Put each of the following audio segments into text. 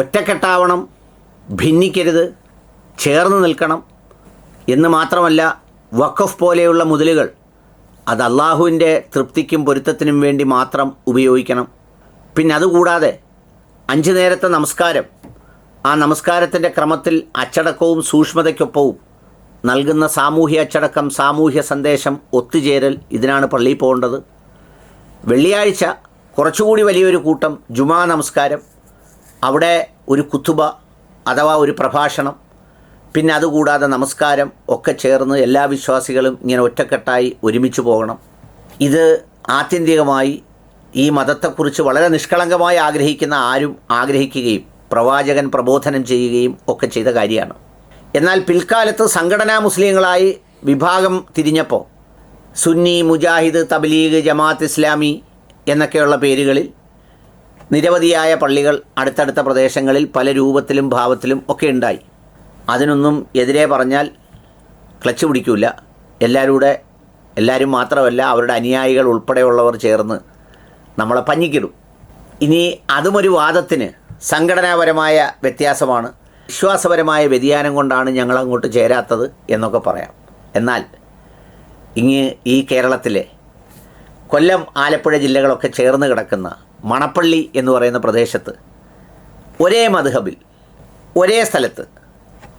ഒറ്റക്കെട്ടാവണം ഭിന്നിക്കരുത് ചേർന്ന് നിൽക്കണം എന്ന് മാത്രമല്ല വഖഫ് പോലെയുള്ള മുതലുകൾ അത് അള്ളാഹുവിന്റെ തൃപ്തിക്കും പൊരുത്തത്തിനും വേണ്ടി മാത്രം ഉപയോഗിക്കണം. പിന്നെ അതുകൂടാതെ അഞ്ച് നേരത്തെ നമസ്കാരം ആ നമസ്കാരത്തിന്റെ ക്രമത്തിൽ അച്ചടക്കവും സൂക്ഷ്മതയ്ക്കൊപ്പവും നൽകുന്ന സാമൂഹ്യ അച്ചടക്കം സാമൂഹ്യ സന്ദേശം ഒത്തുചേരൽ ഇതിനാണ് പള്ളിയിൽ പോകേണ്ടത്. വെള്ളിയാഴ്ച കുറച്ചുകൂടി വലിയൊരു കൂട്ടം ജുമാ നമസ്കാരം അവിടെ ഒരു കുത്തുബ അഥവാ ഒരു പ്രഭാഷണം പിന്നെ അതുകൂടാതെ നമസ്കാരം ഒക്കെ ചേർന്ന് എല്ലാ വിശ്വാസികളും ഇങ്ങനെ ഒറ്റക്കെട്ടായി ഒരുമിച്ച് പോകണം. ഇത് ആത്യന്തികമായി ഈ മതത്തെക്കുറിച്ച് വളരെ നിഷ്കളങ്കമായി ആഗ്രഹിക്കുന്ന ആരും ആഗ്രഹിക്കുകയും പ്രവാചകൻ പ്രബോധനം ചെയ്യുകയും ഒക്കെ ചെയ്ത കാര്യമാണ്. എന്നാൽ പിൽക്കാലത്ത് സംഘടനാ മുസ്ലിങ്ങളായി വിഭാഗം തിരിഞ്ഞപ്പോൾ സുന്നി മുജാഹിദ് തബ്ലീഗ് ജമാഅത്ത് ഇസ്ലാമി എന്നൊക്കെയുള്ള പേരുകളിൽ നിരവധിയായ പള്ളികൾ അടുത്തടുത്ത പ്രദേശങ്ങളിൽ പല രൂപത്തിലും ഭാവത്തിലും ഒക്കെ ഉണ്ടായി. അതിനൊന്നും എതിരെ പറഞ്ഞാൽ ക്ലച്ച് പിടിക്കില്ല എല്ലാവരും കൂടെ എല്ലാവരും മാത്രമല്ല അവരുടെ അനുയായികൾ ഉൾപ്പെടെയുള്ളവർ ചേർന്ന് നമ്മളെ പഞ്ഞിക്കിടും. ഇനി അതുമൊരു വാദത്തിന് സംഘടനാപരമായ വ്യത്യാസമാണ്. വിശ്വാസപരമായ വ്യതിയാനം കൊണ്ടാണ് ഞങ്ങൾ അങ്ങോട്ട് ചേരാത്തത് എന്നൊക്കെ പറയാം. എന്നാൽ ഇങ്ങ് ഈ കേരളത്തിലെ കൊല്ലം ആലപ്പുഴ ജില്ലകളൊക്കെ ചേർന്ന് കിടക്കുന്ന മണപ്പള്ളി എന്ന് പറയുന്ന പ്രദേശത്ത് ഒരേ മധുഹബിൽ ഒരേ സ്ഥലത്ത്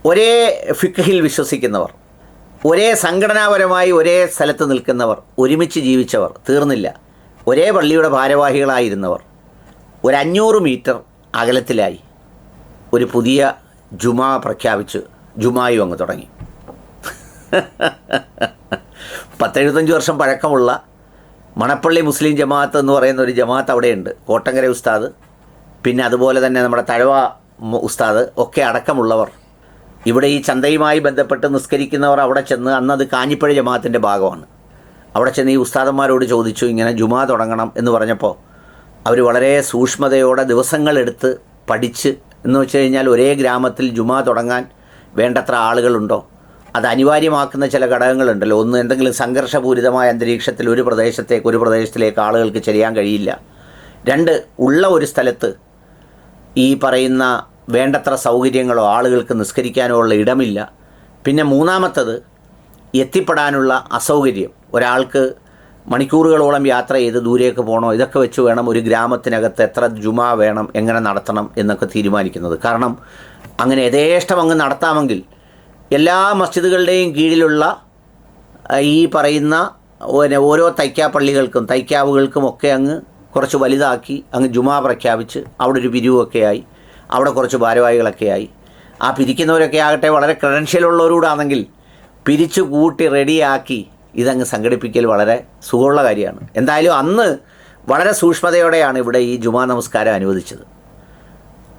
ഒരേ ഫിഖഹിൽ വിശ്വസിക്കുന്നവർ ഒരേ സംഘടനാപരമായി ഒരേ സ്ഥലത്ത് നിൽക്കുന്നവർ ഒരുമിച്ച് ജീവിച്ചവർ തീർന്നില്ല. ഒരേ പള്ളിയുടെ ഭാരവാഹികളായിരുന്നവർ. ഒരു അഞ്ഞൂറ് മീറ്റർ അകലത്തിലായി ഒരു പുതിയ ജുമാ പ്രഖ്യാപിച്ച് ജുമായും അങ്ങ് തുടങ്ങി. പത്തെഴുപത്തഞ്ച് വർഷം പഴക്കമുള്ള മണപ്പള്ളി മുസ്ലിം ജമാഅത്ത് എന്ന് പറയുന്ന ഒരു ജമാഅത്ത് അവിടെയുണ്ട്. കോട്ടങ്കര ഉസ്താദ് പിന്നെ അതുപോലെ തന്നെ നമ്മുടെ തഴവ ഉസ്താദ് ഒക്കെ അടക്കമുള്ളവർ. ഇവിടെ ഈ ചന്തയുമായി ബന്ധപ്പെട്ട് നിസ്കരിക്കുന്നവർ അവിടെ ചെന്ന് അന്നത് കാഞ്ഞിപ്പഴ ജമാഅത്തിന്റെ ഭാഗമാണ്. അവിടെ ചെന്ന് ഈ ഉസ്താദന്മാരോട് ചോദിച്ചു ഇങ്ങനെ ജുമാ തുടങ്ങണം എന്ന് പറഞ്ഞപ്പോൾ അവർ വളരെ സൂക്ഷ്മതയോടെ ദിവസങ്ങളെടുത്ത് പഠിച്ച് എന്ന് വെച്ച് കഴിഞ്ഞാൽ ഒരേ ഗ്രാമത്തിൽ ജുമാ തുടങ്ങാൻ വേണ്ടത്ര ആളുകളുണ്ടോ? അത് അനിവാര്യമാക്കുന്ന ചില ഘടകങ്ങളുണ്ടല്ലോ. ഒന്ന് എന്തെങ്കിലും സംഘർഷപൂരിതമായ അന്തരീക്ഷത്തിൽ ഒരു പ്രദേശത്തേക്ക് ഒരു പ്രദേശത്തിലേക്ക് ആളുകൾക്ക് ചെല്ലാൻ കഴിയില്ല. രണ്ട് ഉള്ള ഒരു സ്ഥലത്ത് ഈ പറയുന്ന വേണ്ടത്ര സൗകര്യങ്ങളോ ആളുകൾക്ക് നിസ്കരിക്കാനോ ഉള്ള ഇടമില്ല. പിന്നെ മൂന്നാമത്തത് എത്തിപ്പെടാനുള്ള അസൗകര്യം. ഒരാൾക്ക് മണിക്കൂറുകളോളം യാത്ര ചെയ്ത് ദൂരേക്ക് പോകണോ ഇതൊക്കെ വെച്ച് വേണം ഒരു ഗ്രാമത്തിനകത്ത് എത്ര ജുമാ വേണം എങ്ങനെ നടത്തണം എന്നൊക്കെ തീരുമാനിക്കുന്നത്. കാരണം അങ്ങനെ യഥേഷ്ടം അങ്ങ് നടത്താമെങ്കിൽ എല്ലാ മസ്ജിദുകളുടെയും കീഴിലുള്ള ഈ പറയുന്ന ഓര- തൈക്കാപ്പള്ളികൾക്കും തൈക്കാവുകൾക്കും ഒക്കെ അങ്ങ് കുറച്ച് വലുതാക്കി അങ്ങ് ജുമാ പ്രഖ്യാപിച്ച് അവിടെ ഒരു പിരിവൊക്കെ ആയി അവിടെ കുറച്ച് ഭാരവാഹികളൊക്കെ ആയി. ആ പിരിക്കുന്നവരൊക്കെ ആകട്ടെ വളരെ ക്രെഡൻഷ്യലുള്ളവരോടാണെങ്കിൽ പിരിച്ചു കൂട്ടി റെഡിയാക്കി ഇതങ്ങ് സംഘടിപ്പിക്കൽ വളരെ സുഖമുള്ള കാര്യമാണ്. എന്തായാലും അന്ന് വളരെ സൂക്ഷ്മതയോടെയാണ് ഇവിടെ ഈ ജുമാ നമസ്കാരം അനുവദിച്ചത്.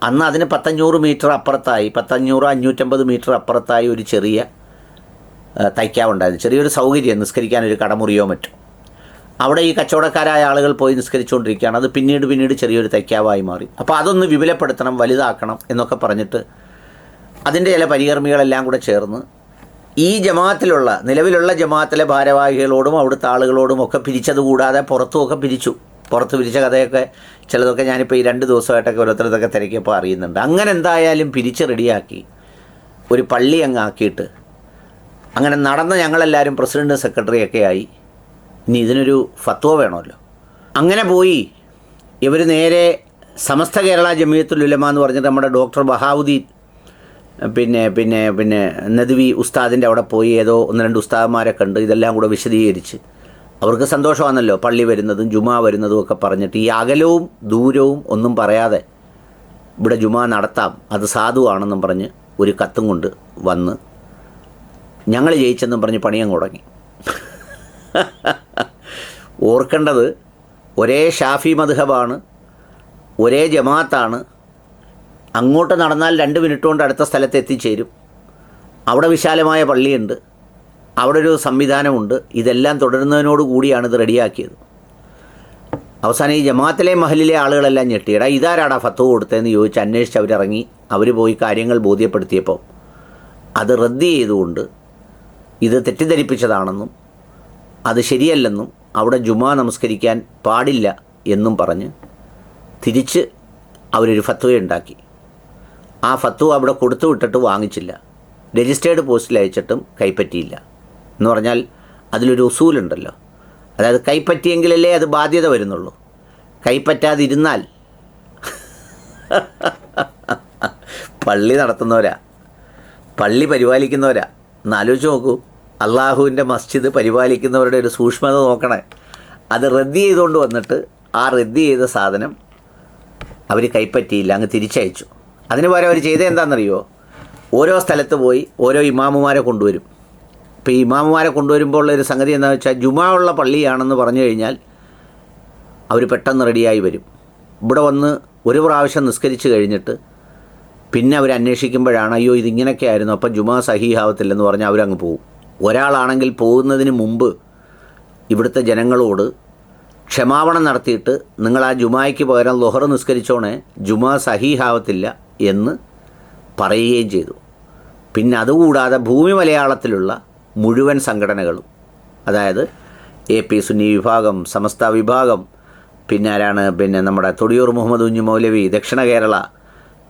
അന്ന് അതിന് പത്തഞ്ഞൂറ് മീറ്റർ അപ്പുറത്തായി പത്തഞ്ഞൂറ് അഞ്ഞൂറ്റമ്പത് മീറ്റർ അപ്പുറത്തായി ഒരു ചെറിയ തയ്ക്കാവുണ്ടായിരുന്നു ചെറിയൊരു സൗകര്യം നിസ്കരിക്കാൻ ഒരു കടമുറിയോ മറ്റോ. അവിടെ ഈ കച്ചവടക്കാരായ ആളുകൾ പോയി നിസ്കരിച്ചുകൊണ്ടിരിക്കുകയാണ്. അത് പിന്നീട് പിന്നീട് ചെറിയൊരു തയ്ക്കാവായി മാറി. അപ്പോൾ അതൊന്ന് വിപുലപ്പെടുത്തണം വലുതാക്കണം എന്നൊക്കെ പറഞ്ഞിട്ട് അതിന്റെ ചില പരികർമ്മികളെല്ലാം കൂടെ ചേർന്ന് ഈ ജമാഅത്തിലുള്ള നിലവിലുള്ള ജമാഅത്തിലെ ഭാരവാഹികളോടും അവിടുത്തെ ആളുകളോടും ഒക്കെ പിരിച്ചതുകൂടാതെ പുറത്തുമൊക്കെ പിരിച്ചു. പുറത്ത് പിരിച്ച കഥയൊക്കെ ചിലതൊക്കെ ഞാനിപ്പോൾ ഈ രണ്ട് ദിവസമായിട്ടൊക്കെ ഓരോരുത്തരതൊക്കെ തിരക്കിയപ്പോൾ അറിയുന്നുണ്ട്. അങ്ങനെ എന്തായാലും പിരിച്ച് റെഡിയാക്കി ഒരു പള്ളി അങ്ങ് ആക്കിയിട്ട് അങ്ങനെ നടന്ന ഞങ്ങളെല്ലാവരും പ്രസിഡന്റ് സെക്രട്ടറിയൊക്കെ ആയി. ഇനി ഇതിനൊരു ഫത്വ വേണമല്ലോ. അങ്ങനെ പോയി. ഇവർ നേരെ സമസ്ത കേരള ജമിയത്തുൽ ഉലമ എന്ന് പറഞ്ഞിട്ട് നമ്മുടെ ഡോക്ടർ ബഹാവുദ്ദീൻ പിന്നെ പിന്നെ പിന്നെ നദുവി ഉസ്താദിന്റെ അവിടെ പോയി. ഏതോ ഒന്ന് രണ്ട് ഉസ്താദന്മാരെ കണ്ട് ഇതെല്ലാം കൂടെ വിശദീകരിച്ച് അവർക്ക് സന്തോഷമാണല്ലോ. പള്ളി വരുന്നതും ജുമാ വരുന്നതും ഒക്കെ പറഞ്ഞിട്ട് ഈ അകലവും ദൂരവും ഒന്നും പറയാതെ ഇവിടെ ജുമാ നടത്താം. അത് സാധുവാണെന്നും പറഞ്ഞ് ഒരു കത്തും കൊണ്ട് വന്ന് ഞങ്ങൾ ജയിച്ചെന്നും പറഞ്ഞ് പണിയങ്ങ് തുടങ്ങി ഓർക്കേണ്ടത് ഒരേ ഷാഫി മധുഹബാണ് ഒരേ ജമാഅത്താണ് അങ്ങോട്ട് നടന്നാൽ രണ്ട് മിനിറ്റ് കൊണ്ട് അടുത്ത സ്ഥലത്ത് എത്തിച്ചേരും. അവിടെ വിശാലമായ പള്ളിയുണ്ട്. അവിടെ ഒരു സംവിധാനമുണ്ട്. ഇതെല്ലാം തുടരുന്നതിനോട് കൂടിയാണ് ഇത് റെഡിയാക്കിയത്. അവസാനം ഈ ജമാഅത്തിലെ മഹലിലെ ആളുകളെല്ലാം ഞെട്ടിയടാ ഇതാരാടാ ഫത്തു കൊടുത്തതെന്ന് ചോദിച്ച് അന്വേഷിച്ച് അവരിറങ്ങി. അവർ പോയി കാര്യങ്ങൾ ബോധ്യപ്പെടുത്തിയപ്പോൾ അത് റദ്ദ് ചെയ്തുകൊണ്ട് ഇത് തെറ്റിദ്ധരിപ്പിച്ചതാണെന്നും അത് ശരിയല്ലെന്നും അവിടെ ജുമാ നമസ്കരിക്കാൻ പാടില്ല എന്നും പറഞ്ഞ് തിരിച്ച് അവരൊരു ഫത്വയുണ്ടാക്കി ആ ഫത്വ അവിടെ കൊടുത്തു വിട്ടിട്ട് വാങ്ങിച്ചില്ല. രജിസ്റ്റേർഡ് പോസ്റ്റിൽ അയച്ചിട്ടും കൈപ്പറ്റിയില്ല. എന്ന് പറഞ്ഞാൽ അതിലൊരു ഉസൂലുണ്ടല്ലോ. അതായത് കൈപ്പറ്റിയെങ്കിലല്ലേ അത് ബാധ്യത വരുന്നുള്ളൂ. കൈപ്പറ്റാതിരുന്നാൽ പള്ളി നടത്തുന്നവരാ പള്ളി പരിപാലിക്കുന്നവരാ. എന്നാലോചിച്ച് നോക്കൂ അള്ളാഹുവിന്റെ മസ്ജിദ് പരിപാലിക്കുന്നവരുടെ ഒരു സൂക്ഷ്മത നോക്കണേ. അത് റദ്ദി ചെയ്തുകൊണ്ട് വന്നിട്ട് ആ റദ്ദി ചെയ്ത സാധനം അവർ കൈപ്പറ്റിയില്ല അങ്ങ് തിരിച്ചയച്ചു. അതിന് പകരം അവർ ചെയ്തത് എന്താണെന്നറിയോ? ഓരോ സ്ഥലത്ത് പോയി ഓരോ ഇമാമുമാരെ കൊണ്ടുവരും. ഇപ്പോൾ ഈ ഇമാമുമാരെ കൊണ്ടുവരുമ്പോൾ ഉള്ള ഒരു സംഗതി എന്താണെന്ന് വെച്ചാൽ ജുമാ ഉള്ള പള്ളിയാണെന്ന് പറഞ്ഞു കഴിഞ്ഞാൽ അവർ പെട്ടെന്ന് റെഡിയായി വരും. ഇവിടെ വന്ന് ഒരു പ്രാവശ്യം നിസ്കരിച്ച് കഴിഞ്ഞിട്ട് പിന്നെ അവർ അന്വേഷിക്കുമ്പോഴാണ് അയ്യോ ഇതിങ്ങനെയൊക്കെ ആയിരുന്നു അപ്പം ജുമാ സഹീഹാവത്തില്ലെന്ന് പറഞ്ഞാൽ അവരങ്ങ് പോകും ഒരാളാണെങ്കിൽ പോകുന്നതിന് മുമ്പ് ഇവിടുത്തെ ജനങ്ങളോട് ക്ഷമാപണം നടത്തിയിട്ട് നിങ്ങൾ ആ ജുമായ്ക്ക് പകരം ലൊഹർ നിസ്കരിച്ചോണേ ജുമാ സഹീഹാവത്തില്ല എന്ന് പറയുകയും ചെയ്തു. പിന്നെ അതുകൂടാതെ ഭൂമി മലയാളത്തിലുള്ള മുഴുവൻ സംഘടനകളും അതായത് എ പി സുന്നി വിഭാഗം സമസ്ത വിഭാഗം പിന്നെ ആരാണ് പിന്നെ നമ്മുടെ തൊടിയൂർ മുഹമ്മദ് കുഞ്ഞു മൗലവി ദക്ഷിണ കേരള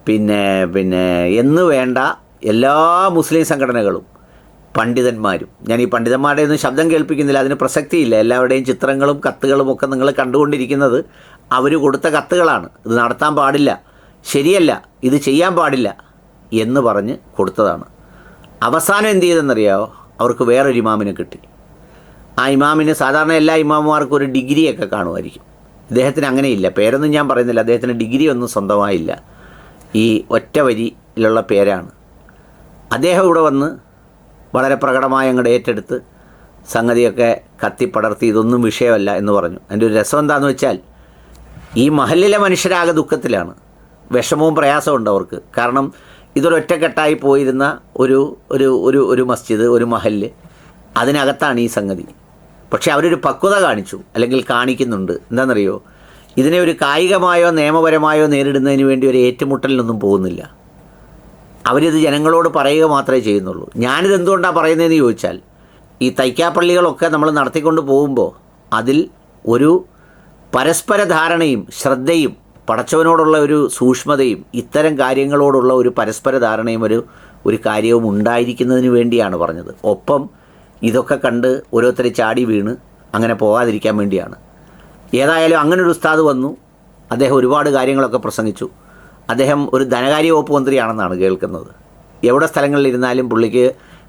പിന്നെ പിന്നെ എന്ന് വേണ്ട എല്ലാ മുസ്ലിം സംഘടനകളും പണ്ഡിതന്മാരും. ഞാൻ ഈ പണ്ഡിതന്മാരുടെ ഒന്നും ശബ്ദം കേൾപ്പിക്കുന്നില്ല അതിന് പ്രസക്തിയില്ല. എല്ലാവരുടെയും ചിത്രങ്ങളും കത്തുകളും ഒക്കെ നിങ്ങൾ കണ്ടുകൊണ്ടിരിക്കുന്നത് അവർ കൊടുത്ത കത്തുകളാണ്. ഇത് നടത്താൻ പാടില്ല. ശരിയല്ല ഇത് ചെയ്യാൻ പാടില്ല എന്ന് പറഞ്ഞ് കൊടുത്തതാണ്. അവസാനം എന്ത് ചെയ്തെന്നറിയാമോ അവർക്ക് വേറൊരു ഇമാമിനെ കിട്ടി. ആ ഇമാമിന് സാധാരണ എല്ലാ ഇമാമുമാർക്കും ഒരു ഡിഗ്രിയൊക്കെ കാണുമായിരിക്കും. അദ്ദേഹത്തിന് അങ്ങനെയില്ല. പേരൊന്നും ഞാൻ പറയുന്നില്ല. അദ്ദേഹത്തിന് ഡിഗ്രി ഒന്നും സ്വന്തമായില്ല. ഈ ഒറ്റ വരിയിലുള്ള പേരാണ്. അദ്ദേഹം ഇവിടെ വന്ന് വളരെ പ്രകടമായി അങ്ങോട്ട് ഏറ്റെടുത്ത് സംഗതിയൊക്കെ കത്തിപ്പടർത്തി ഇതൊന്നും വിഷയമല്ല എന്ന് പറഞ്ഞു. എന്റെ ഒരു രസം എന്താണെന്ന് വെച്ചാൽ ഈ മഹലിലെ മനുഷ്യരാകെ ദുഃഖത്തിലാണ്. വിഷമവും പ്രയാസവും ഉണ്ട് അവർക്ക്. കാരണം ഇതൊരൊറ്റക്കെട്ടായി പോയിരുന്ന ഒരു ഒരു ഒരു ഒരു മസ്ജിദ് ഒരു മഹൽ അതിനകത്താണ് ഈ സംഗതി. പക്ഷേ അവരൊരു പക്വത കാണിച്ചു അല്ലെങ്കിൽ കാണിക്കുന്നുണ്ട്. എന്താണെന്നറിയോ? ഇതിനെ ഒരു കായികമായോ നിയമപരമായോ നേരിടുന്നതിന് വേണ്ടി ഒരു ഏറ്റുമുട്ടലിനൊന്നും പോകുന്നില്ല. അവരിത് ജനങ്ങളോട് പറയുക മാത്രമേ ചെയ്യുന്നുള്ളൂ. ഞാനിത് എന്തുകൊണ്ടാണ് പറയുന്നതെന്ന് ചോദിച്ചാൽ ഈ തൈക്കാപ്പള്ളികളൊക്കെ നമ്മൾ നടത്തിക്കൊണ്ട് പോകുമ്പോൾ അതിൽ ഒരു പരസ്പര ധാരണയും ശ്രദ്ധയും പടച്ചവനോടുള്ള ഒരു സൂക്ഷ്മതയും ഇത്തരം കാര്യങ്ങളോടുള്ള ഒരു പരസ്പര ധാരണയും ഒരു ഒരു കാര്യവും ഉണ്ടായിരിക്കുന്നതിന് വേണ്ടിയാണ് പറഞ്ഞത്. ഒപ്പം ഇതൊക്കെ കണ്ട് ഓരോരുത്തരെ ചാടി വീണ് അങ്ങനെ പോകാതിരിക്കാൻ വേണ്ടിയാണ്. ഏതായാലും അങ്ങനെ ഒരു ഉസ്താദ് വന്നു. അദ്ദേഹം ഒരുപാട് കാര്യങ്ങളൊക്കെ പ്രസംഗിച്ചു. അദ്ദേഹം ഒരു ധനകാര്യ വകുപ്പ് മന്ത്രിയാണെന്നാണ് കേൾക്കുന്നത്. എവിടെ സ്ഥലങ്ങളിലിരുന്നാലും പുള്ളിക്ക്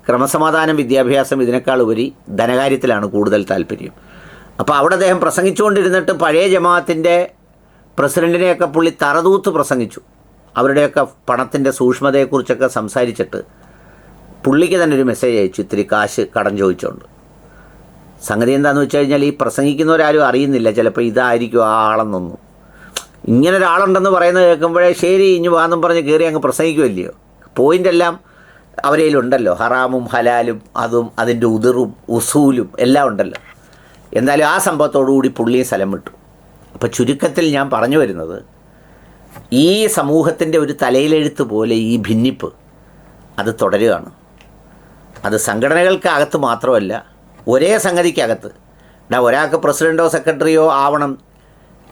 ക്രമസമാധാനം വിദ്യാഭ്യാസം ഇതിനേക്കാൾ ഉപരി ധനകാര്യത്തിലാണ് കൂടുതൽ താല്പര്യം. അപ്പോൾ അവിടെ അദ്ദേഹം പ്രസംഗിച്ചുകൊണ്ടിരുന്നിട്ട് പഴയ ജമാഅത്തിന്റെ പ്രസിഡന്റിനെയൊക്കെ പുള്ളി തറതൂത്ത് പ്രസംഗിച്ചു. അവരുടെയൊക്കെ പണത്തിന്റെ സൂക്ഷ്മതയെക്കുറിച്ചൊക്കെ സംസാരിച്ചിട്ട് പുള്ളിക്ക് തന്നെ ഒരു മെസ്സേജ് അയച്ചു. ഇത്തിരി കാശ് കടം ചോദിച്ചുകൊണ്ട് സംഗതി എന്താണെന്ന് വെച്ച് കഴിഞ്ഞാൽ ഈ പ്രസംഗിക്കുന്നവരാരും അറിയുന്നില്ല. ചിലപ്പോൾ ഇതായിരിക്കും ആ ആളെന്നൊന്നും. ഇങ്ങനെ ഒരാളുണ്ടെന്ന് പറയുന്നത് കേൾക്കുമ്പോഴേ ശരി ഇഞ്ഞു വാന്നും പറഞ്ഞ് കയറി അങ്ങ് പ്രസംഗിക്കുമല്ലയോ പോയിന്റ് എല്ലാം അവരയിലുണ്ടല്ലോ ഹറാമും ഹലാലും അതും അതിന്റെ ഉതിറും ഉസൂലും എല്ലാം ഉണ്ടല്ലോ. എന്തായാലും ആ സംഭവത്തോടുകൂടി പുള്ളിയും സ്ഥലം വിട്ടു. അപ്പോൾ ചുരുക്കത്തിൽ ഞാൻ പറഞ്ഞു വരുന്നത് ഈ സമൂഹത്തിന്റെ ഒരു തലയിലെഴുത്ത് പോലെ ഈ ഭിന്നിപ്പ് അത് തുടരുകയാണ്. അത് സംഘടനകൾക്കകത്ത് മാത്രമല്ല ഒരേ സംഗതിക്കകത്ത്. ഡാ ഒരാൾക്ക് പ്രസിഡന്റോ സെക്രട്ടറിയോ ആവണം.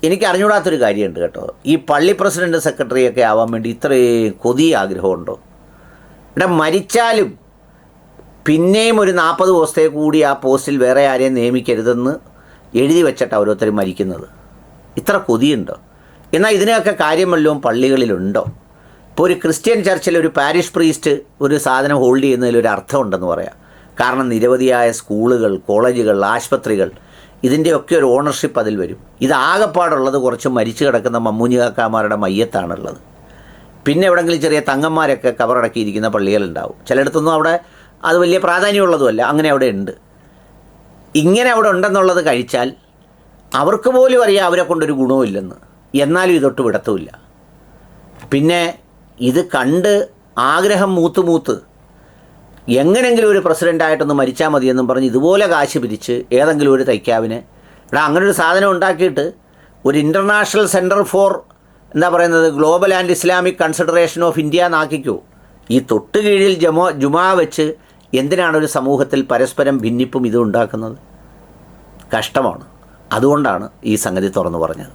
എനിക്ക് അറിഞ്ഞൂടാത്തൊരു കാര്യമുണ്ട് കേട്ടോ. ഈ പള്ളി പ്രസിഡന്റ് സെക്രട്ടറിയൊക്കെ ആവാൻ വേണ്ടി ഇത്രയും കൊതിയ ആഗ്രഹമുണ്ടോ? ഇവിടെ മരിച്ചാലും പിന്നെയും ഒരു നാൽപ്പത് ദിവസത്തെ കൂടി ആ പോസ്റ്റിൽ വേറെ ആരെയും നിയമിക്കരുതെന്ന് എഴുതി വെച്ചിട്ടാണ് ഓരോരുത്തരും മരിക്കുന്നത്. ഇത്ര കൊതിയുണ്ടോ? എന്നാൽ ഇതിനൊക്കെ കാര്യമല്ലോ പള്ളികളിലുണ്ടോ? ഇപ്പോൾ ഒരു ക്രിസ്ത്യൻ ചർച്ചിൽ ഒരു പാരിഷ് പ്രീസ്റ്റ് ഒരു സാധനം ഹോൾഡ് ചെയ്യുന്നതിൽ ഒരു അർത്ഥമുണ്ടെന്ന് പറയാം. കാരണം നിരവധിയായ സ്കൂളുകൾ കോളേജുകൾ ആശുപത്രികൾ ഇതിന്റെയൊക്കെ ഒരു ഓണർഷിപ്പ് അതിൽ വരും. ഇത് ആകെപ്പാടുള്ളത് കുറച്ച് മരിച്ചു കിടക്കുന്ന മമ്മൂഞ്ഞികാക്കാമാരുടെ മയ്യത്താണുള്ളത്. പിന്നെ എവിടെങ്കിലും ചെറിയ തങ്ങന്മാരൊക്കെ കവറടക്കിയിരിക്കുന്ന പള്ളികളുണ്ടാവും. ചിലയിടത്തൊന്നും അവിടെ അത് വലിയ പ്രാധാന്യമുള്ളതുമല്ല അങ്ങനെ അവിടെ ഉണ്ട്. ഇങ്ങനെ അവിടെ ഉണ്ടെന്നുള്ളത് കഴിച്ചാൽ അവർക്ക് പോലും അറിയാം അവരെ കൊണ്ടൊരു ഗുണവുമില്ലെന്ന്. എന്നാലും ഇതൊട്ട് വിടത്തുമില്ല. പിന്നെ ഇത് കണ്ട് ആഗ്രഹം മൂത്ത് മൂത്ത് എങ്ങനെങ്കിലും ഒരു പ്രസിഡന്റായിട്ടൊന്ന് മരിച്ചാൽ മതിയെന്നും പറഞ്ഞ് ഇതുപോലെ കാശ് പിരിച്ച് ഏതെങ്കിലും ഒരു തൈക്കാവിനെ എടാ അങ്ങനെ ഒരു സാധനം ഉണ്ടാക്കിയിട്ട് ഒരു ഇന്റർനാഷണൽ സെന്റർ ഫോർ എന്താ പറയുന്നത് global and Islamic consideration of India എന്നാക്കിക്കോ. ഈ തൊട്ട് കീഴിൽ ജമോ ജുമാ വെച്ച് എന്തിനാണ് ഒരു സമൂഹത്തിൽ പരസ്പരം ഭിന്നിപ്പും ഇതും ഉണ്ടാക്കുന്നത്? കഷ്ടമാണ്. അതുകൊണ്ടാണ് ഈ സംഗതി തുറന്നു പറഞ്ഞത്.